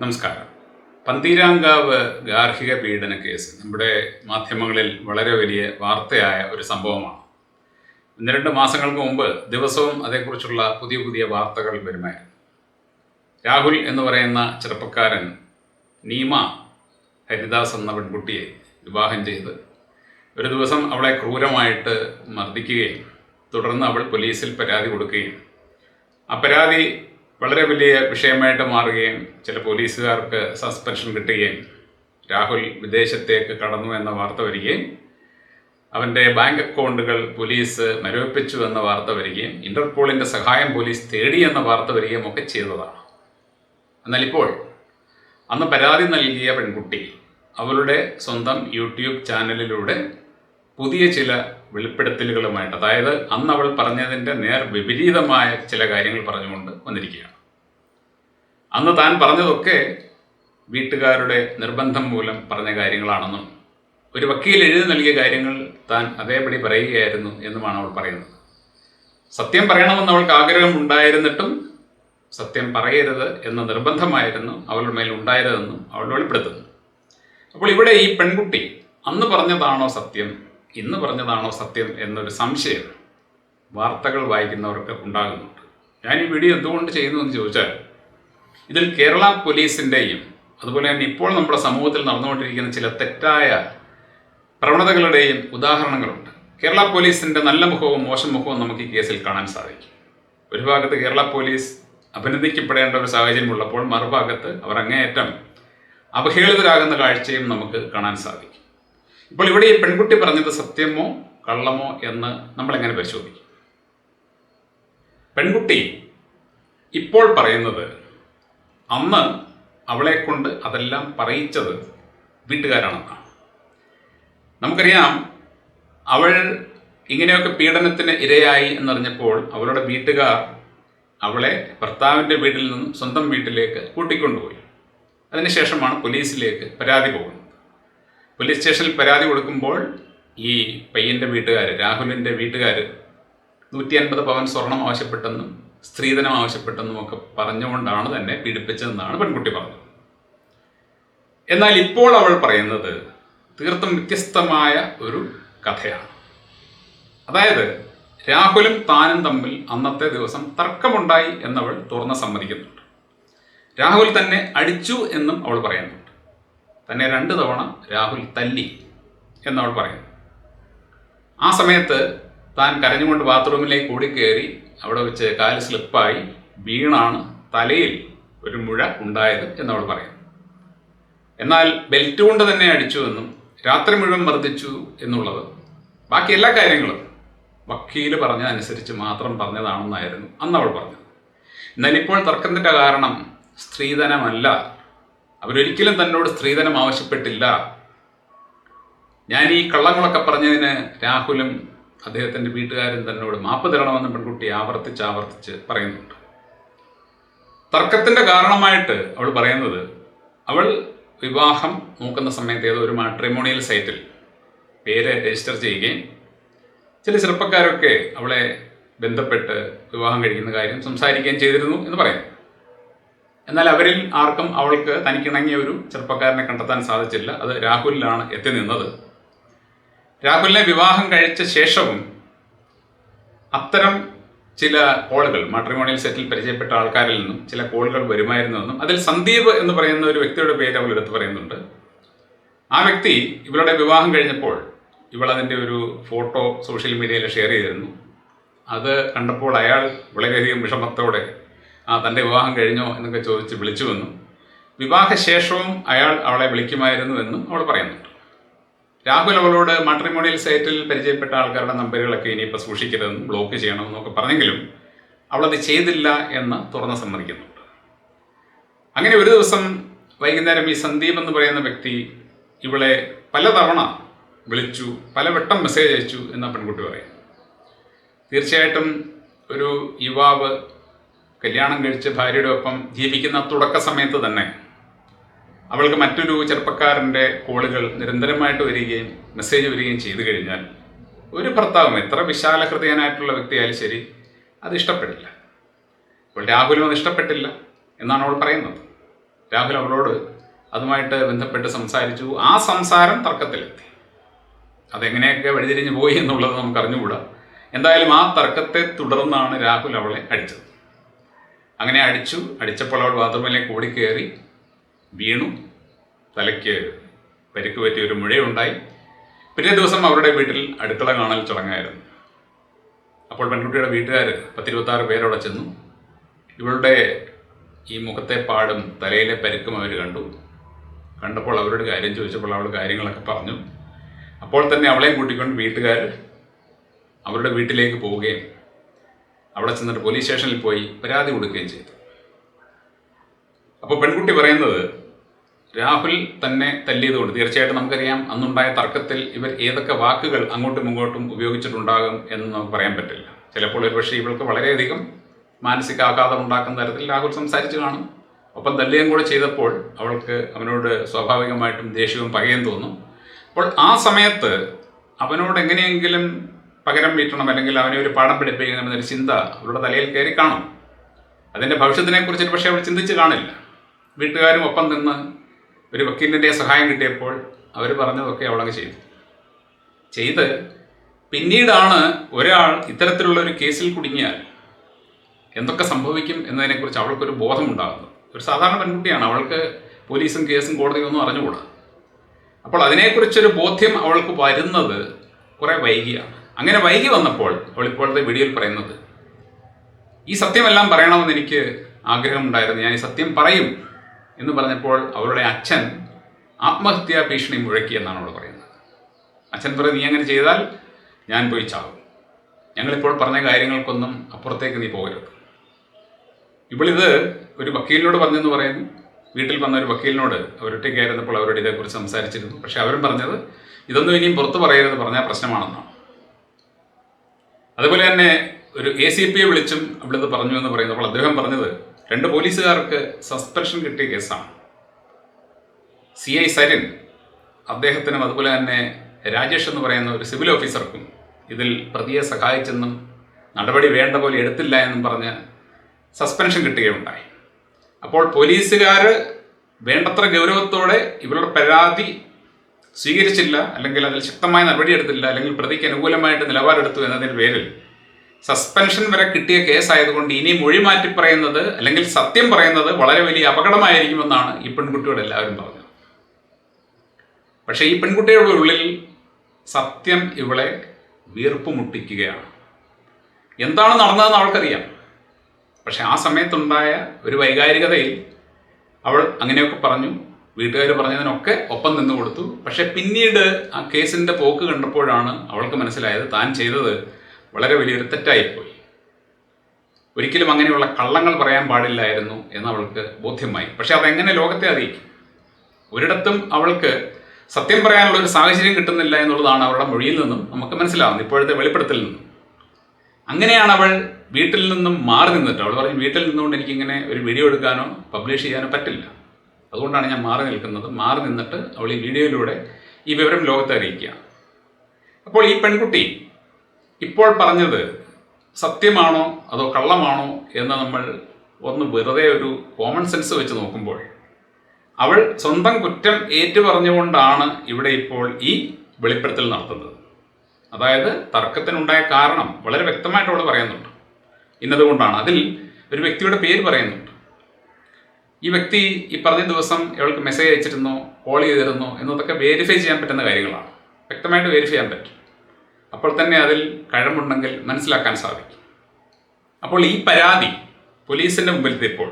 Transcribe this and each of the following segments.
നമസ്കാരം. പന്തീരാങ്കാവ് ഗാർഹിക പീഡന കേസ് നമ്മുടെ മാധ്യമങ്ങളിൽ വളരെ വലിയ വാർത്തയായ ഒരു സംഭവമാണ്. ഒന്ന് രണ്ട് മാസങ്ങൾക്ക് മുമ്പ് ദിവസവും അതേക്കുറിച്ചുള്ള പുതിയ പുതിയ വാർത്തകൾ വരുമായിരുന്നു. രാഹുൽ എന്ന് പറയുന്ന ചെറുപ്പക്കാരൻ നീമ ഹരിദാസ് എന്ന പെൺകുട്ടിയെ വിവാഹം ചെയ്ത് ഒരു ദിവസം അവളെ ക്രൂരമായിട്ട് മർദ്ദിക്കുകയും തുടർന്ന് അവൾ പോലീസിൽ പരാതി കൊടുക്കുകയും ആ പരാതി വളരെ വലിയ വിഷയമായിട്ട് മാറുകയും ചില പോലീസുകാർക്ക് സസ്പെൻഷൻ കിട്ടുകയും രാഹുൽ വിദേശത്തേക്ക് കടന്നു എന്ന വാർത്ത വരികയും അവന്റെ ബാങ്ക് അക്കൗണ്ടുകൾ പോലീസ് മരവിപ്പിച്ചു എന്ന വാർത്ത വരികയും ഇന്റർപോളിന്റെ സഹായം പോലീസ് തേടി എന്ന വാർത്ത വരികയും ഒക്കെ ചെയ്തതാണ്. എന്നാൽ ഇപ്പോൾ അന്ന് പരാതി നൽകിയ പെൺകുട്ടി അവളുടെ സ്വന്തം യൂട്യൂബ് ചാനലിലൂടെ പുതിയ ചില വെളിപ്പെടുത്തലുകളുമായിട്ട്. അതായത് അന്ന് അവൾ പറഞ്ഞതിന്റെ നേർ വിപരീതമായ ചില കാര്യങ്ങൾ പറഞ്ഞുകൊണ്ട് വന്നിരിക്കുകയാണ്. അന്ന് താൻ പറഞ്ഞതൊക്കെ വീട്ടുകാരുടെ നിർബന്ധം മൂലം പറഞ്ഞ കാര്യങ്ങളാണെന്നും ഒരു വക്കീൽ എഴുതി നൽകിയ കാര്യങ്ങൾ താൻ അതേപടി പറയുകയായിരുന്നു എന്നുമാണ് അവൾ പറയുന്നത്. സത്യം പറയണമെന്ന് അവൾക്ക് ആഗ്രഹം ഉണ്ടായിരുന്നിട്ടും സത്യം പറയരുത് എന്ന നിർബന്ധമായിരുന്നു അവളുടെ മേൽ ഉണ്ടായതെന്നും അവൾ വെളിപ്പെടുത്തുന്നു. അപ്പോൾ ഇവിടെ ഈ പെൺകുട്ടി അന്ന് പറഞ്ഞതാണോ സത്യം? ഇന്ന് പറഞ്ഞതാണോ സത്യം എന്നൊരു സംശയം വാർത്തകൾ വായിക്കുന്നവർക്ക് ഉണ്ടാകുന്നുണ്ട്. ഞാൻ ഈ വീഡിയോ എന്തുകൊണ്ട് ചെയ്യുന്നു എന്ന് ചോദിച്ചാൽ ഇതിൽ കേരള പോലീസിന്റെയും അതുപോലെ തന്നെ ഇപ്പോൾ നമ്മുടെ സമൂഹത്തിൽ നടന്നുകൊണ്ടിരിക്കുന്ന ചില തെറ്റായ പ്രവണതകളുടെയും ഉദാഹരണങ്ങളുണ്ട്. കേരള പോലീസിന്റെ നല്ല മുഖവും മോശം മുഖവും നമുക്ക് ഈ കേസിൽ കാണാൻ സാധിക്കും. ഒരു ഭാഗത്ത് കേരള പോലീസ് അഭിനന്ദിക്കപ്പെടേണ്ട ഒരു സാഹചര്യമുള്ളപ്പോൾ മറുഭാഗത്ത് അവർ അങ്ങേയറ്റം അവഹേളിതരാകുന്ന കാഴ്ചയും നമുക്ക് കാണാൻ സാധിക്കും. ഇപ്പോൾ ഇവിടെ ഈ പെൺകുട്ടി പറഞ്ഞത് സത്യമോ കള്ളമോ എന്ന് നമ്മൾ എങ്ങനെ പരിശോധിക്കും? പെൺകുട്ടി ഇപ്പോൾ പറയുന്നത് അന്ന് അവളെ കൊണ്ട് അതെല്ലാം പറയിച്ചത് വീട്ടുകാരാണെന്നാണ്. നമുക്കറിയാം അവൾ ഇങ്ങനെയൊക്കെ പീഡനത്തിന് ഇരയായി എന്നറിഞ്ഞപ്പോൾ അവളുടെ വീട്ടുകാർ അവളെ ഭർത്താവിന്റെ വീട്ടിൽ നിന്നും സ്വന്തം വീട്ടിലേക്ക് കൂട്ടിക്കൊണ്ടുപോയി. അതിനുശേഷമാണ് പോലീസിലേക്ക് പരാതി പോകുന്നത്. പോലീസ് സ്റ്റേഷനിൽ പരാതി കൊടുക്കുമ്പോൾ ഈ പയ്യന്റെ വീട്ടുകാർ രാഹുലിന്റെ വീട്ടുകാർ നൂറ്റി അൻപത് പവൻ സ്വർണം ആവശ്യപ്പെട്ടെന്നും സ്ത്രീധനം ആവശ്യപ്പെട്ടെന്നും ഒക്കെ പറഞ്ഞുകൊണ്ടാണ് തന്നെ പീഡിപ്പിച്ചതെന്നാണ് പെൺകുട്ടി പറഞ്ഞത്. എന്നാൽ ഇപ്പോൾ അവൾ പറയുന്നത് തീർത്തും വ്യത്യസ്തമായ ഒരു കഥയാണ്. അതായത് രാഹുലും താനും തമ്മിൽ അന്നത്തെ ദിവസം തർക്കമുണ്ടായി എന്നവൾ തുറന്ന് സമ്മതിക്കുന്നുണ്ട്. രാഹുൽ തന്നെ അടിച്ചു എന്നും അവൾ പറയുന്നുണ്ട് തന്നെ രണ്ട് തവണ രാഹുൽ തല്ലി എന്നവൾ പറയുന്നു. ആ സമയത്ത് താൻ കരഞ്ഞുകൊണ്ട് ബാത്റൂമിലേക്ക് ഓടിക്കയറി അവിടെ വെച്ച് കാൽ സ്ലിപ്പായി വീണാണ് തലയിൽ ഒരു മുഴ ഉണ്ടായത് എന്നവൾ പറയുന്നു. എന്നാൽ ബെൽറ്റ് കൊണ്ട് തന്നെ അടിച്ചു എന്നും രാത്രി മുഴുവൻ മർദ്ദിച്ചു എന്നുള്ളത് ബാക്കി എല്ലാ കാര്യങ്ങളും വക്കീൽ പറഞ്ഞതനുസരിച്ച് മാത്രം പറഞ്ഞതാണെന്നായിരുന്നു അന്ന് അവൾ പറഞ്ഞത്. എന്നാൽ ഇപ്പോൾ തർക്കത്തിന്റെ കാരണം സ്ത്രീധനമല്ല അവരൊരിക്കലും തന്നോട് സ്ത്രീധനം ആവശ്യപ്പെട്ടില്ല. ഞാൻ ഈ കള്ളങ്ങളൊക്കെ പറഞ്ഞതിന് രാഹുലും അദ്ദേഹത്തിന്റെ വീട്ടുകാരും തന്നോട് മാപ്പ് തരണമെന്ന് പെൺകുട്ടി ആവർത്തിച്ച് ആവർത്തിച്ച് പറയുന്നുണ്ട്. തർക്കത്തിന്റെ കാരണമായിട്ട് അവൾ പറയുന്നത് അവൾ വിവാഹം നോക്കുന്ന സമയത്ത് ഏതോ ഒരു മാട്രിമോണിയൽ സൈറ്റിൽ പേര് രജിസ്റ്റർ ചെയ്യുകയും ചില ചെറുപ്പക്കാരൊക്കെ അവളെ ബന്ധപ്പെട്ട് വിവാഹം കഴിക്കുന്ന കാര്യം സംസാരിക്കുകയും ചെയ്തിരുന്നു എന്ന് പറയാം എന്നാൽ അവരിൽ ആർക്കും അവൾക്ക് തനിക്കിണങ്ങിയ ഒരു ചെറുപ്പക്കാരനെ കണ്ടെത്താൻ സാധിച്ചില്ല. അത് രാഹുലിലാണ് എത്തി നിന്നത്. രാഹുലിനെ വിവാഹം കഴിച്ച ശേഷവും അത്തരം ചില കോളുകൾ മാട്രിമോണിയൽ സെറ്റിൽ പരിചയപ്പെട്ട ആൾക്കാരിൽ നിന്നും ചില കോളുകൾ വരുമായിരുന്നുവെന്നും അതിൽ സന്ദീപ് എന്ന് പറയുന്ന ഒരു വ്യക്തിയുടെ പേര് അവൾ എടുത്ത് പറയുന്നുണ്ട്. ആ വ്യക്തി ഇവളുടെ വിവാഹം കഴിഞ്ഞപ്പോൾ ഇവൾ അതിന്റെ ഒരു ഫോട്ടോ സോഷ്യൽ മീഡിയയിൽ ഷെയർ ചെയ്തിരുന്നു. അത് കണ്ടപ്പോൾ അയാൾ വളരെയധികം വിഷമത്തോടെ ആ തന്റെ വിവാഹം കഴിഞ്ഞോ എന്നൊക്കെ ചോദിച്ച് വിളിച്ചു വിളിച്ചുവെന്നും വിവാഹശേഷവും അയാൾ അവളെ വിളിക്കുമായിരുന്നു എന്നും അവൾ പറയുന്നുണ്ട്. രാഹുൽ അവളോട് മാട്രിമോണിയൽ സൈറ്റിൽ പരിചയപ്പെട്ട ആൾക്കാരുടെ നമ്പറുകളൊക്കെ ഇനിയിപ്പോൾ സൂക്ഷിക്കരുതെന്നും ബ്ലോക്ക് ചെയ്യണമെന്നൊക്കെ പറഞ്ഞെങ്കിലും അവളത് ചെയ്തില്ല എന്ന് തുറന്ന് സമ്മതിക്കുന്നുണ്ട്. അങ്ങനെ ഒരു ദിവസം വൈകുന്നേരം ഈ സന്ദീപ് എന്ന് പറയുന്ന വ്യക്തി ഇവളെ പലതവണ വിളിച്ചു പലവട്ടം മെസ്സേജ് അയച്ചു എന്ന പെൺകുട്ടി പറയും തീർച്ചയായിട്ടും ഒരു യുവാവ് കല്യാണം കഴിച്ച് ഭാര്യയുടെ ഒപ്പം ജീവിക്കുന്ന തുടക്ക സമയത്ത് തന്നെ അവൾക്ക് മറ്റൊരു ചെറുപ്പക്കാരന്റെ കോളുകൾ നിരന്തരമായിട്ട് വരികയും മെസ്സേജ് വരികയും ചെയ്തു കഴിഞ്ഞാൽ ഒരു ഭർത്താവും എത്ര വിശാല ഹൃദയനായിട്ടുള്ള വ്യക്തിയായാലും ശരി അത് ഇഷ്ടപ്പെടില്ല. അപ്പോൾ രാഹുലും അത് ഇഷ്ടപ്പെട്ടില്ല എന്നാണ് അവൾ പറയുന്നത്. രാഹുൽ അവളോട് അതുമായിട്ട് ബന്ധപ്പെട്ട് സംസാരിച്ചു. ആ സംസാരം തർക്കത്തിലെത്തി. അതെങ്ങനെയൊക്കെ വഴിതിരിഞ്ഞ് പോയി എന്നുള്ളത് നമുക്ക് അറിഞ്ഞുകൂടാ. എന്തായാലും ആ തർക്കത്തെ തുടർന്നാണ് രാഹുൽ അവളെ അടിച്ചത്. അങ്ങനെ അടിച്ചു. അടിച്ചപ്പോൾ അവൾ ബാത്റൂമിലെ ബാത്റൂമിലേക്ക് ഓടിക്കയറി വീണു. തലയ്ക്ക് പരിക്ക് പറ്റിയ ഒരു മുഴയുണ്ടായി. പിറ്റേ ദിവസം അവരുടെ വീട്ടിൽ അടുക്കള കാണൽ ചടങ്ങായിരുന്നു. അപ്പോൾ പെൺകുട്ടിയുടെ വീട്ടുകാർ പത്തിരുപത്താറ് പേരവിടെ ചെന്നു. ഇവളുടെ ഈ മുഖത്തെ പാടും തലയിലെ പരിക്കും അവർ കണ്ടു. കണ്ടപ്പോൾ അവരോട് കാര്യം ചോദിച്ചപ്പോൾ അവൾ കാര്യങ്ങളൊക്കെ പറഞ്ഞു. അപ്പോൾ തന്നെ അവളെയും കൂട്ടിക്കൊണ്ട് വീട്ടുകാർ അവരുടെ വീട്ടിലേക്ക് പോവുകയും അവിടെ ചെന്നിട്ട് പോലീസ് സ്റ്റേഷനിൽ പോയി പരാതി കൊടുക്കുകയും ചെയ്തു. അപ്പോൾ പെൺകുട്ടി പറയുന്നത് രാഹുൽ തന്നെ തല്ലിയതുകൊണ്ട് തീർച്ചയായിട്ടും നമുക്കറിയാം അന്നുണ്ടായ തർക്കത്തിൽ ഇവർ ഏതൊക്കെ വാക്കുകൾ അങ്ങോട്ടും ഇങ്ങോട്ടും ഉപയോഗിച്ചിട്ടുണ്ടാകും എന്ന് നമുക്ക് പറയാൻ പറ്റില്ല. ചിലപ്പോൾ ഒരുപക്ഷെ ഇവൾക്ക് വളരെയധികം മാനസിക ആഘാതം ഉണ്ടാക്കുന്ന തരത്തിൽ രാഹുൽ സംസാരിച്ചു കാണും. ഒപ്പം തല്ലിയും കൂടെ ചെയ്തപ്പോൾ അവൾക്ക് അവനോട് സ്വാഭാവികമായിട്ടും ദേഷ്യവും പകയും തോന്നും. അപ്പോൾ ആ സമയത്ത് അവനോട് എങ്ങനെയെങ്കിലും പകരം വീട്ടണം അല്ലെങ്കിൽ അവനെ ഒരു പാഠം പഠിപ്പിക്കണം എന്നൊരു ചിന്ത അവരുടെ തലയിൽ കയറി കാണും. അതിന്റെ ഭവിഷ്യത്തിനെ കുറിച്ച് പക്ഷേ അവർ ചിന്തിച്ച് കാണില്ല. വീട്ടുകാരും ഒപ്പം നിന്ന് ഒരു വക്കീലിന്റെ സഹായം കിട്ടിയപ്പോൾ അവർ പറഞ്ഞതൊക്കെ അവളങ്ങ് ചെയ്തു. ചെയ്ത് പിന്നീടാണ് ഒരാൾ ഇത്തരത്തിലുള്ള ഒരു കേസിൽ കുടുങ്ങിയാൽ എന്തൊക്കെ സംഭവിക്കും എന്നതിനെക്കുറിച്ച് അവൾക്കൊരു ബോധമുണ്ടാകുന്നത്. ഒരു സാധാരണ പെൺകുട്ടിയാണ്. അവൾക്ക് പോലീസും കേസും കോടതിയും ഒന്നും അറിഞ്ഞുകൂടാ. അപ്പോൾ അതിനെക്കുറിച്ചൊരു ബോധ്യം അവൾക്ക് വരുന്നത് കുറേ വൈകിയാണ്. അങ്ങനെ വൈകി വന്നപ്പോൾ അവൾ ഇപ്പോഴത്തെ വീഡിയോയിൽ പറയുന്നത് ഈ സത്യമെല്ലാം പറയണമെന്ന് എനിക്ക് ആഗ്രഹമുണ്ടായിരുന്നു. ഞാൻ ഈ സത്യം പറയും എന്ന് പറഞ്ഞപ്പോൾ അവരുടെ അച്ഛൻ ആത്മഹത്യാ ഭീഷണി മുഴക്കി എന്നാണ് അവൾ പറയുന്നത്. അച്ഛൻ പറയും നീ അങ്ങനെ ചെയ്താൽ ഞാൻ പോയി ചാവും. ഞങ്ങളിപ്പോൾ പറഞ്ഞ കാര്യങ്ങൾക്കൊന്നും അപ്പുറത്തേക്ക് നീ പോകരുത്. ഇവളിത് ഒരു വക്കീലിനോട് പറഞ്ഞെന്ന് പറയുന്നു. വീട്ടിൽ വന്ന ഒരു വക്കീലിനോട് അവരൊറ്റയ്ക്കായിരുന്നപ്പോൾ അവരോട് ഇതേക്കുറിച്ച് സംസാരിച്ചിരുന്നു. പക്ഷെ അവരും പറഞ്ഞത് ഇതൊന്നും ഇനിയും പുറത്ത് പറയരുത് പറഞ്ഞാൽ പ്രശ്നമാണെന്നാണ്. അതുപോലെ തന്നെ ഒരു എ സി പിയെ വിളിച്ചും അവിടുന്ന് പറഞ്ഞു എന്ന് പറയുന്നത് അപ്പോൾ അദ്ദേഹം പറഞ്ഞത് രണ്ട് പോലീസുകാർക്ക് സസ്പെൻഷൻ കിട്ടിയ കേസാണ്. സി ഐ സരിൻ അദ്ദേഹത്തിനും അതുപോലെ തന്നെ രാജേഷ് എന്ന് പറയുന്ന ഒരു സിവിൽ ഓഫീസർക്കും ഇതിൽ പ്രതിയെ സഹായിച്ചെന്നും നടപടി വേണ്ട പോലെ എടുത്തില്ല എന്നും പറഞ്ഞ് സസ്പെൻഷൻ കിട്ടുകയുണ്ടായി. അപ്പോൾ പോലീസുകാർ വേണ്ടത്ര ഗൗരവത്തോടെ ഇവരുടെ പരാതി സ്വീകരിച്ചില്ല അല്ലെങ്കിൽ അതിൽ ശക്തമായ നടപടിയെടുത്തില്ല അല്ലെങ്കിൽ പ്രതിക്ക് അനുകൂലമായിട്ട് നിലപാടെടുത്തു എന്നതിന്റെ പേരിൽ. സസ്പെൻഷൻ വരെ കിട്ടിയ കേസായതുകൊണ്ട് ഇനി മൊഴി മാറ്റി പറയുന്നത് അല്ലെങ്കിൽ സത്യം പറയുന്നത് വളരെ വലിയ അപകടമായിരിക്കുമെന്നാണ് ഈ പെൺകുട്ടിയോട് എല്ലാവരും പറഞ്ഞത്. പക്ഷേ ഈ പെൺകുട്ടിയുടെ ഉള്ളിൽ സത്യം ഇവളെ വീർപ്പ് മുട്ടിക്കുകയാണ് എന്താണ് നടന്നതെന്ന് അവൾക്കറിയാം. പക്ഷെ ആ സമയത്തുണ്ടായ ഒരു വൈകാരികതയിൽ അവൾ അങ്ങനെയൊക്കെ പറഞ്ഞു. വീട്ടുകാർ പറഞ്ഞതിനൊക്കെ ഒപ്പം നിന്ന് കൊടുത്തു. പക്ഷെ പിന്നീട് ആ കേസിന്റെ പോക്ക് കണ്ടപ്പോഴാണ് അവൾക്ക് മനസ്സിലായത് താൻ ചെയ്തത് വളരെ വലിയൊരു തെറ്റായിപ്പോയി. ഒരിക്കലും അങ്ങനെയുള്ള കള്ളങ്ങൾ പറയാൻ പാടില്ലായിരുന്നു എന്ന് അവൾക്ക് ബോധ്യമായി. പക്ഷെ അതെങ്ങനെ ലോകത്തെ അറിയിക്കും? ഒരിടത്തും അവൾക്ക് സത്യം പറയാനുള്ള ഒരു സാഹചര്യം കിട്ടുന്നില്ല എന്നുള്ളതാണ് അവളുടെ മൊഴിയിൽ നിന്നും നമുക്ക് മനസ്സിലാവുന്നത് ഇപ്പോഴത്തെ വെളിപ്പെടുത്തൽ നിന്നും. അങ്ങനെയാണ് അവൾ വീട്ടിൽ നിന്നും മാറി നിന്നിട്ട് അവൾ പറഞ്ഞു വീട്ടിൽ നിന്നുകൊണ്ട് എനിക്കിങ്ങനെ ഒരു വീഡിയോ എടുക്കാനോ പബ്ലിഷ് ചെയ്യാനോ പറ്റില്ല. അതുകൊണ്ടാണ് ഞാൻ മാറി നിൽക്കുന്നത്. മാറി നിന്നിട്ട് അവൾ ഈ വീഡിയോയിലൂടെ ഈ വിവരം ലോകത്തെ അറിയിക്കുക. അപ്പോൾ ഈ പെൺകുട്ടി ഇപ്പോൾ പറഞ്ഞത് സത്യമാണോ അതോ കള്ളമാണോ എന്ന് നമ്മൾ ഒന്ന് വെറുതെ ഒരു കോമൺ സെൻസ് വെച്ച് നോക്കുമ്പോൾ അവൾ സ്വന്തം കുറ്റം ഏറ്റുപറഞ്ഞുകൊണ്ടാണ് ഇവിടെ ഇപ്പോൾ ഈ വെളിപ്പെടുത്തൽ നടത്തുന്നത്. അതായത് തർക്കത്തിനുണ്ടായ കാരണം വളരെ വ്യക്തമായിട്ട് അവൾ പറയുന്നുണ്ട്. ഇന്നതുകൊണ്ടാണ്. അതിൽ ഒരു വ്യക്തിയുടെ പേര് പറയുന്നുണ്ട് ഈ വ്യക്തി ഈ പറഞ്ഞ ദിവസം ഇവൾക്ക് മെസ്സേജ് അയച്ചിരുന്നോ കോൾ ചെയ്തിരുന്നോ എന്നതൊക്കെ വെരിഫൈ ചെയ്യാൻ പറ്റുന്ന കാര്യങ്ങളാണ്. വ്യക്തമായിട്ട് വെരിഫൈ ചെയ്യാൻ പറ്റും. അപ്പോൾ തന്നെ അതിൽ കഴമുണ്ടെങ്കിൽ മനസ്സിലാക്കാൻ സാധിക്കും. അപ്പോൾ ഈ പരാതി പോലീസിന്റെ മുമ്പിലെത്തിയപ്പോൾ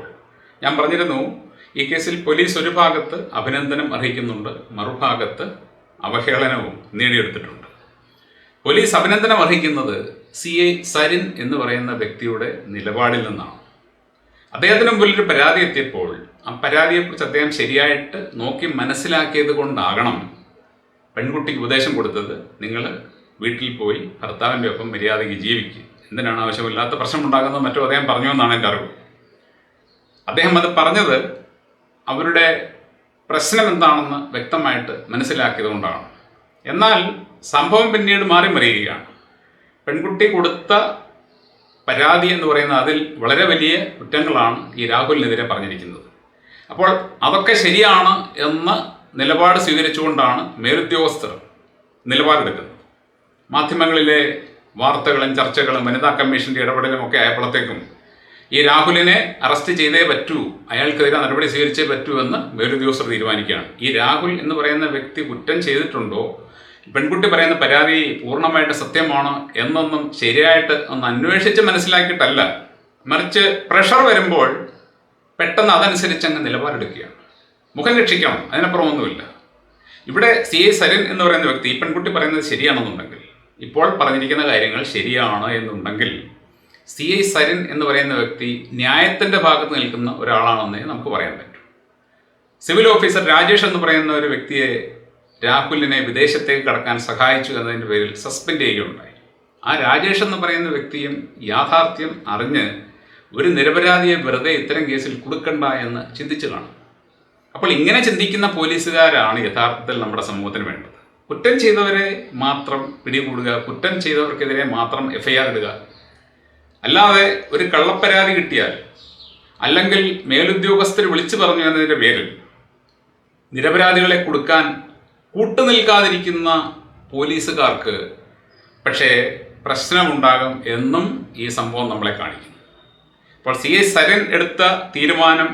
ഞാൻ പറഞ്ഞിരുന്നു ഈ കേസിൽ പോലീസ് ഒരു ഭാഗത്ത് അഭിനന്ദനം അർഹിക്കുന്നുണ്ട് മറുഭാഗത്ത് അവഹേളനവും നേടിയെടുത്തിട്ടുണ്ട്. പോലീസ് അഭിനന്ദനം അർഹിക്കുന്നത് സി എ സരിൻ എന്ന് പറയുന്ന വ്യക്തിയുടെ നിലപാടിൽ നിന്നാണ്. അദ്ദേഹത്തിന് മുമ്പിൽ ഒരു പരാതി എത്തിയപ്പോൾ ആ പരാതിയെക്കുറിച്ച് അദ്ദേഹം ശരിയായിട്ട് നോക്കി മനസ്സിലാക്കിയത് കൊണ്ടാകണം പെൺകുട്ടിക്ക് ഉപദേശം കൊടുത്തത്. നിങ്ങൾ വീട്ടിൽ പോയി ഭർത്താവിന്റെ ഒപ്പം മര്യാദയ്ക്ക് ജീവിക്കുക എന്തിനാണ് ആവശ്യമില്ലാത്ത പ്രശ്നമുണ്ടാകുന്നത് മറ്റോ അദ്ദേഹം പറഞ്ഞു എന്നാണ് എന്റെ അറിവ്. അദ്ദേഹം അത് പറഞ്ഞത് അവരുടെ പ്രശ്നം എന്താണെന്ന് വ്യക്തമായിട്ട് മനസ്സിലാക്കിയതുകൊണ്ടാണ് എന്നാൽ സംഭവം പിന്നീട് മാറി മറിയുകയാണ് പെൺകുട്ടി കൊടുത്ത പരാതി എന്ന് പറയുന്ന അതിൽ വളരെ വലിയ കുറ്റങ്ങളാണ് ഈ രാഹുലിനെതിരെ പറഞ്ഞിരിക്കുന്നത്. അപ്പോൾ അതൊക്കെ ശരിയാണ് എന്ന നിലപാട് സ്വീകരിച്ചുകൊണ്ടാണ് മേലുദ്യോഗസ്ഥർ നിലപാടെടുക്കുന്നത്. മാധ്യമങ്ങളിലെ വാർത്തകളും ചർച്ചകളും വനിതാ കമ്മീഷന്റെ ഇടപെടലും ഒക്കെ ആയപ്പോഴത്തേക്കും ഈ രാഹുലിനെ അറസ്റ്റ് ചെയ്തേ പറ്റൂ അയാൾക്കെതിരെ നടപടി സ്വീകരിച്ചേ പറ്റൂ എന്ന് മേലുദ്യോഗസ്ഥർ തീരുമാനിക്കുകയാണ്. ഈ രാഹുൽ എന്ന് പറയുന്ന വ്യക്തി കുറ്റം ചെയ്തിട്ടുണ്ടോ? പെൺകുട്ടി പറയുന്ന പരാതി പൂർണമായിട്ട് സത്യമാണ് എന്നൊന്നും ശരിയായിട്ട് ഒന്ന് അന്വേഷിച്ച് മനസ്സിലാക്കിയിട്ടല്ല. മറിച്ച് പ്രഷർ വരുമ്പോൾ പെട്ടെന്ന് അതനുസരിച്ച് അങ്ങ് നിലപാടെടുക്കുകയാണ്. മുഖം രക്ഷിക്കണം അതിനപ്പുറം ഒന്നുമില്ല ഇവിടെ സി എ സരിൻ എന്ന് പറയുന്ന വ്യക്തി ഈ പെൺകുട്ടി പറയുന്നത് ശരിയാണെന്നുണ്ടെങ്കിൽ ഇപ്പോൾ പറഞ്ഞിരിക്കുന്ന കാര്യങ്ങൾ ശരിയാണ് എന്നുണ്ടെങ്കിൽ സി ഐ സരിൻ എന്ന് പറയുന്ന വ്യക്തി ന്യായത്തിന്റെ ഭാഗത്ത് നിൽക്കുന്ന ഒരാളാണെന്നേ നമുക്ക് പറയാൻ പറ്റും. സിവിൽ ഓഫീസർ രാജേഷ് എന്ന് പറയുന്ന ഒരു വ്യക്തിയെ രാഹുലിനെ വിദേശത്തേക്ക് കടക്കാൻ സഹായിച്ചു എന്നതിന്റെ പേരിൽ സസ്പെൻഡ് ചെയ്യുകയുണ്ടായി. ആ രാജേഷ് എന്ന് പറയുന്ന വ്യക്തിയും യാഥാർത്ഥ്യം അറിഞ്ഞ് ഒരു നിരപരാധിയെ വെറുതെ ഇത്തരം കേസിൽ കൊടുക്കണ്ട എന്ന് ചിന്തിച്ചു കാണും. അപ്പോൾ ഇങ്ങനെ ചിന്തിക്കുന്ന പോലീസുകാരാണ് യഥാർത്ഥത്തിൽ നമ്മുടെ സമൂഹത്തിന് വേണ്ടത്. കുറ്റം ചെയ്തവരെ മാത്രം പിടികൂടുക കുറ്റം ചെയ്തവർക്കെതിരെ മാത്രം എഫ്ഐആർ ഇടുക. അല്ലാതെ ഒരു കള്ളപ്പരാതി കിട്ടിയാൽ അല്ലെങ്കിൽ മേലുദ്യോഗസ്ഥർ വിളിച്ചു പറഞ്ഞു എന്നതിന്റെ പേരിൽ നിരപരാധികളെ കൊടുക്കാൻ കൂട്ടുനിൽക്കാതിരിക്കുന്ന പോലീസുകാർക്ക് പക്ഷേ പ്രശ്നമുണ്ടാകും എന്നും ഈ സംഭവം നമ്മളെ കാണിക്കുന്നു. അപ്പോൾ സി എസ് സരൻ എടുത്ത തീരുമാനം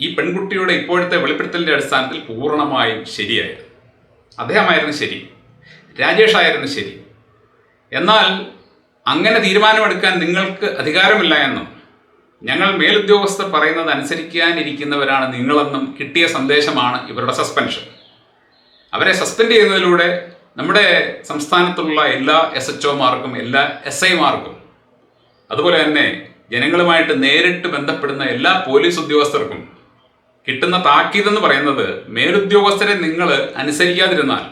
ഈ പെൺകുട്ടിയുടെ ഇപ്പോഴത്തെ വെളിപ്പെടുത്തലിന്റെ അടിസ്ഥാനത്തിൽ പൂർണമായും ശരിയായിരുന്നു. അദ്ദേഹമായിരുന്നു ശരി. രാജേഷ് ആയിരുന്നു ശരി. എന്നാൽ അങ്ങനെ തീരുമാനമെടുക്കാൻ നിങ്ങൾക്ക് അധികാരമില്ല എന്നും ഞങ്ങൾ മേലുദ്യോഗസ്ഥർ പറയുന്നത് അനുസരിക്കാനിരിക്കുന്നവരാണ് നിങ്ങളെന്നും കിട്ടിയ സന്ദേശമാണ് ഇവരുടെ സസ്പെൻഷൻ. അവരെ സസ്പെൻഡ് ചെയ്യുന്നതിലൂടെ നമ്മുടെ സംസ്ഥാനത്തുള്ള എല്ലാ എസ് എച്ച് ഒമാർക്കും എല്ലാ എസ് ഐമാർക്കും അതുപോലെ തന്നെ ജനങ്ങളുമായിട്ട് നേരിട്ട് ബന്ധപ്പെടുന്ന എല്ലാ പോലീസ് ഉദ്യോഗസ്ഥർക്കും കിട്ടുന്ന താക്കീതെന്ന് പറയുന്നത് മേലുദ്യോഗസ്ഥരെ നിങ്ങൾ അനുസരിക്കാതിരുന്നാൽ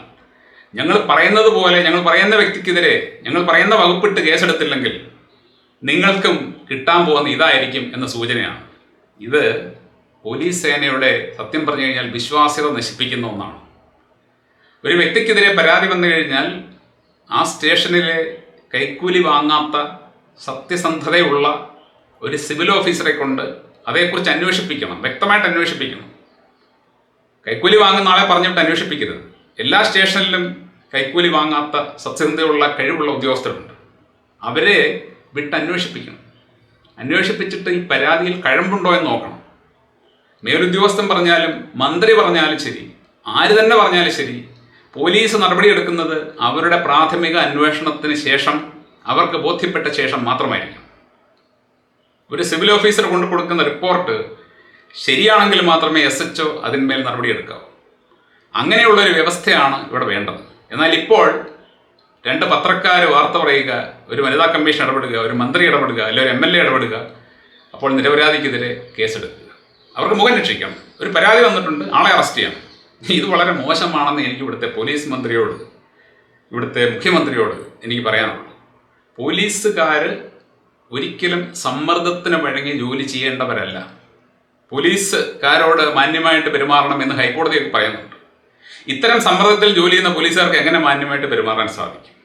ഞങ്ങൾ പറയുന്നത് പോലെ ഞങ്ങൾ പറയുന്ന വ്യക്തിക്കെതിരെ ഞങ്ങൾ പറയുന്ന വകുപ്പിട്ട് കേസെടുത്തില്ലെങ്കിൽ നിങ്ങൾക്കും കിട്ടാൻ പോകുന്ന ഇതായിരിക്കും എന്ന സൂചനയാണ്. ഇത് പോലീസ് സേനയുടെ സത്യം പറഞ്ഞു കഴിഞ്ഞാൽ വിശ്വാസ്യത നശിപ്പിക്കുന്ന ഒന്നാണ്. ഒരു വ്യക്തിക്കെതിരെ പരാതി വന്നു കഴിഞ്ഞാൽ ആ സ്റ്റേഷനിലെ കൈക്കൂലി വാങ്ങാത്ത സത്യസന്ധതയുള്ള ഒരു സിവിൽ ഓഫീസറെ കൊണ്ട് അതേക്കുറിച്ച് അന്വേഷിപ്പിക്കണം വ്യക്തമായിട്ട് അന്വേഷിപ്പിക്കണം. കൈക്കൂലി വാങ്ങുന്ന ആളെ പറഞ്ഞിട്ട് അന്വേഷിപ്പിക്കരുത്. എല്ലാ സ്റ്റേഷനിലും കൈക്കൂലി വാങ്ങാത്ത സത്യസന്ധതയുള്ള കഴിവുള്ള ഉദ്യോഗസ്ഥരുണ്ട്. അവരെ വിട്ട് അന്വേഷിപ്പിക്കണം. അന്വേഷിപ്പിച്ചിട്ട് ഈ പരാതിയിൽ കഴമ്പുണ്ടോ എന്ന് നോക്കണം. മേലുദ്യോഗസ്ഥൻ പറഞ്ഞാലും മന്ത്രി പറഞ്ഞാലും ശരി ആര് തന്നെ പറഞ്ഞാലും ശരി പോലീസ് നടപടിയെടുക്കുന്നത് അവരുടെ പ്രാഥമിക അന്വേഷണത്തിന് ശേഷം അവർക്ക് ബോധ്യപ്പെട്ട ശേഷം മാത്രമായിരിക്കും. ഒരു സിവിൽ ഓഫീസർ കൊണ്ടു കൊടുക്കുന്ന റിപ്പോർട്ട് ശരിയാണെങ്കിൽ മാത്രമേ എസ് എച്ച് ഒ അതിന്മേൽ നടപടിയെടുക്കാവൂ. അങ്ങനെയുള്ള ഒരു വ്യവസ്ഥയാണ് ഇവിടെ വേണ്ടത്. എന്നാൽ ഇപ്പോൾ രണ്ട് പത്രക്കാർ വാർത്ത പറയുക ഒരു വനിതാ കമ്മീഷൻ ഇടപെടുക ഒരു മന്ത്രി ഇടപെടുക അല്ലെങ്കിൽ ഒരു എം എൽ എ ഇടപെടുക അപ്പോൾ നിരപരാധിക്കെതിരെ കേസെടുക്കുക. അവർക്ക് മുഖം രക്ഷിക്കാം ഒരു പരാതി വന്നിട്ടുണ്ട് ആളെ അറസ്റ്റ് ചെയ്യണം. ഇത് വളരെ മോശമാണെന്ന് എനിക്ക് ഇവിടുത്തെ പോലീസ് മന്ത്രിയോട് ഇവിടുത്തെ മുഖ്യമന്ത്രിയോട് എനിക്ക് പറയാനുള്ളൂ പോലീസുകാർ ഒരിക്കലും സമ്മർദ്ദത്തിന് വഴങ്ങി ജോലി ചെയ്യേണ്ടവരല്ല. പോലീസുകാരോട് മാന്യമായിട്ട് പെരുമാറണം എന്ന് ഹൈക്കോടതിയൊക്കെ പറയുന്നുണ്ട്. ഇത്തരം സമ്മർദ്ദത്തിൽ ജോലി ചെയ്യുന്ന പോലീസുകാർക്ക് എങ്ങനെ മാന്യമായിട്ട് പെരുമാറാൻ സാധിക്കും?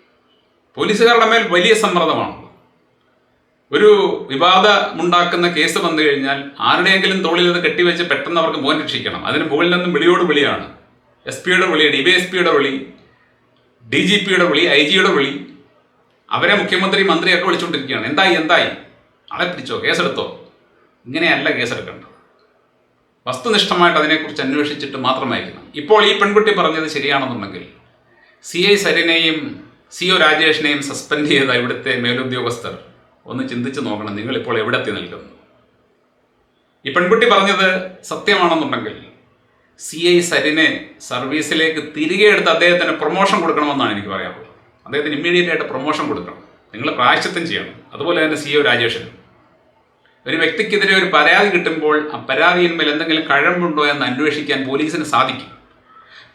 പോലീസുകാരുടെ മേൽ വലിയ സമ്മർദ്ദമാണ് ഒരു വിവാദമുണ്ടാക്കുന്ന കേസ് വന്നു കഴിഞ്ഞാൽ ആരുടെയെങ്കിലും തോളിൽ നിന്ന് കെട്ടിവെച്ച് പെട്ടെന്ന് അവർക്ക് മോൻ രക്ഷിക്കണം. അതിന് മുകളിൽ നിന്നും വിളിയോട് വിളിയാണ്. എസ് പിയുടെ വിളി ഡി വൈ എസ് പിയുടെ വിളി ഡി ജി പിയുടെ വിളി ഐ ജിയുടെ വിളി. അവരെ മുഖ്യമന്ത്രി മന്ത്രിയൊക്കെ വിളിച്ചുകൊണ്ടിരിക്കുകയാണ്. എന്തായി എന്തായി? ആളെ പിടിച്ചോ? കേസെടുത്തോ? ഇങ്ങനെയല്ല കേസെടുക്കേണ്ടത്. വസ്തുനിഷ്ഠമായിട്ട് അതിനെക്കുറിച്ച് അന്വേഷിച്ചിട്ട് മാത്രമായിരിക്കണം. ഇപ്പോൾ ഈ പെൺകുട്ടി പറഞ്ഞത് ശരിയാണെന്നുണ്ടെങ്കിൽ സി ഐ സരിനെയും സി ഒ രാജേഷിനെയും സസ്പെൻഡ് ചെയ്ത ഇവിടുത്തെ മേലുദ്യോഗസ്ഥർ. ഒന്ന് ചിന്തിച്ച് നോക്കണം. നിങ്ങളിപ്പോൾ എവിടെ എത്തി നിൽക്കുന്നു? ഈ പെൺകുട്ടി പറഞ്ഞത് സത്യമാണെന്നുണ്ടെങ്കിൽ സി ഐ സരിനെ സർവീസിലേക്ക് തിരികെ എടുത്ത് അദ്ദേഹത്തിന് പ്രൊമോഷൻ കൊടുക്കണമെന്നാണ് എനിക്ക് പറയാനുള്ളത്. അദ്ദേഹത്തിന് ഇമ്മീഡിയറ്റ് ആയിട്ട് പ്രൊമോഷൻ കൊടുക്കണം. നിങ്ങൾ പ്രായശ്ചിത്തം ചെയ്യണം. അതുപോലെ തന്നെ സി ഒ രാജേഷനും ഒരു വ്യക്തിക്കെതിരെ ഒരു പരാതി കിട്ടുമ്പോൾ ആ പരാതിയിന്മേൽ എന്തെങ്കിലും കഴമ്പുണ്ടോ എന്ന് അന്വേഷിക്കാൻ പോലീസിന് സാധിക്കും.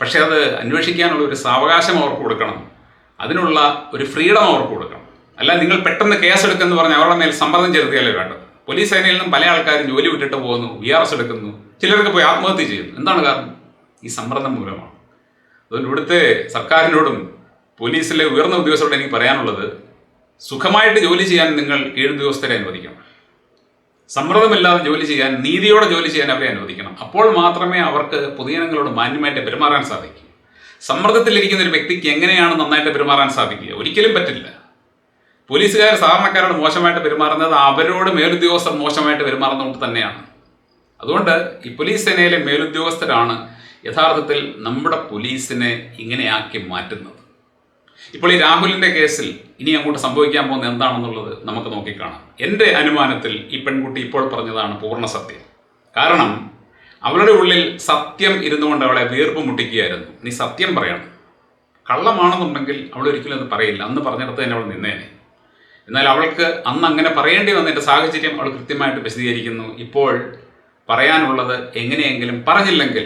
പക്ഷേ അത് അന്വേഷിക്കാനുള്ള ഒരു സാവകാശം അവർക്ക് കൊടുക്കണം. അതിനുള്ള ഒരു ഫ്രീഡം അവർക്ക് കൊടുക്കണം. അല്ല നിങ്ങൾ പെട്ടെന്ന് കേസ് എടുക്കുന്നു പറഞ്ഞ് അവരുടെ മേൽ സമ്മർദ്ദം ചെലുത്തിയാലേ വേണ്ടത് പോലീസ് സേനയിൽ നിന്നും പല ആൾക്കാരും ജോലി വിട്ടിട്ട് പോകുന്നു വി ആർ എസ് എടുക്കുന്നു. ചിലർക്ക് പോയി ആത്മഹത്യ ചെയ്യുന്നു എന്താണ് കാരണം? ഈ സമ്മർദ്ദം മൂലമാണ്. അതുകൊണ്ട് ഇവിടുത്തെ സർക്കാരിനോടും പോലീസിലെ ഉയർന്ന ഉദ്യോഗസ്ഥരോട് എനിക്ക് പറയാനുള്ളത് സുഖമായിട്ട് ജോലി ചെയ്യാൻ നിങ്ങൾ ഏഴുദ്യോഗസ്ഥരെ അനുവദിക്കണം. സമ്മർദ്ദമില്ലാതെ ജോലി ചെയ്യാൻ നീതിയോടെ ജോലി ചെയ്യാൻ അവരെ അനുവദിക്കണം. അപ്പോൾ മാത്രമേ അവർക്ക് പൊതുജനങ്ങളോട് മാന്യമായിട്ട് പെരുമാറാൻ സാധിക്കൂ. സമ്മർദ്ദത്തിലിരിക്കുന്ന ഒരു വ്യക്തിക്ക് എങ്ങനെയാണ് നന്നായിട്ട് പെരുമാറാൻ സാധിക്കുക? ഒരിക്കലും പറ്റില്ല. പോലീസുകാർ സാധാരണക്കാരോട് മോശമായിട്ട് പെരുമാറുന്നത് അവരോട് മേലുദ്യോഗസ്ഥർ മോശമായിട്ട് പെരുമാറുന്നതുകൊണ്ട് തന്നെയാണ്. അതുകൊണ്ട് ഈ പോലീസ് സേനയിലെ മേലുദ്യോഗസ്ഥരാണ് യഥാർത്ഥത്തിൽ നമ്മുടെ പോലീസിനെ ഇങ്ങനെയാക്കി മാറ്റുന്നത്. ഇപ്പോൾ ഈ രാഹുലിന്റെ കേസിൽ ഇനി അങ്ങോട്ട് സംഭവിക്കാൻ പോകുന്ന എന്താണെന്നുള്ളത് നമുക്ക് നോക്കിക്കാണാം. എന്റെ അനുമാനത്തിൽ ഈ പെൺകുട്ടി ഇപ്പോൾ പറഞ്ഞതാണ് പൂർണ സത്യം. കാരണം അവളുടെ ഉള്ളിൽ സത്യം ഇരുന്നുകൊണ്ട് അവളെ വീർപ്പ് മുട്ടിക്കുകയായിരുന്നു. നീ സത്യം പറയണം. കള്ളമാണെന്നുണ്ടെങ്കിൽ അവൾ ഒരിക്കലും അത് പറയില്ല. അന്ന് പറഞ്ഞിടത്ത് തന്നെ അവൾ നിന്നേനെ. എന്നാൽ അവൾക്ക് അന്ന് അങ്ങനെ പറയേണ്ടി വന്നതിന്റെ സാഹചര്യം അവൾ കൃത്യമായിട്ട് വിശദീകരിക്കുന്നു. ഇപ്പോൾ പറയാനുള്ളത് എങ്ങനെയെങ്കിലും പറഞ്ഞില്ലെങ്കിൽ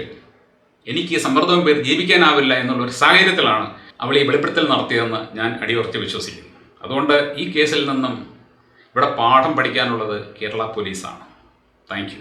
എനിക്ക് സമ്മർദ്ദവും പേര് ജീവിക്കാനാവില്ല എന്നുള്ള ഒരു സാഹചര്യത്തിലാണ് അവൾ ഈ വെളിപ്പെടുത്തൽ നടത്തിയതെന്ന് ഞാൻ അടിയുറച്ച് വിശ്വസിക്കുന്നു. അതുകൊണ്ട് ഈ കേസിൽ നിന്നും ഇവിടെ പാഠം പഠിക്കാനുള്ളത് കേരള പോലീസാണ്. താങ്ക്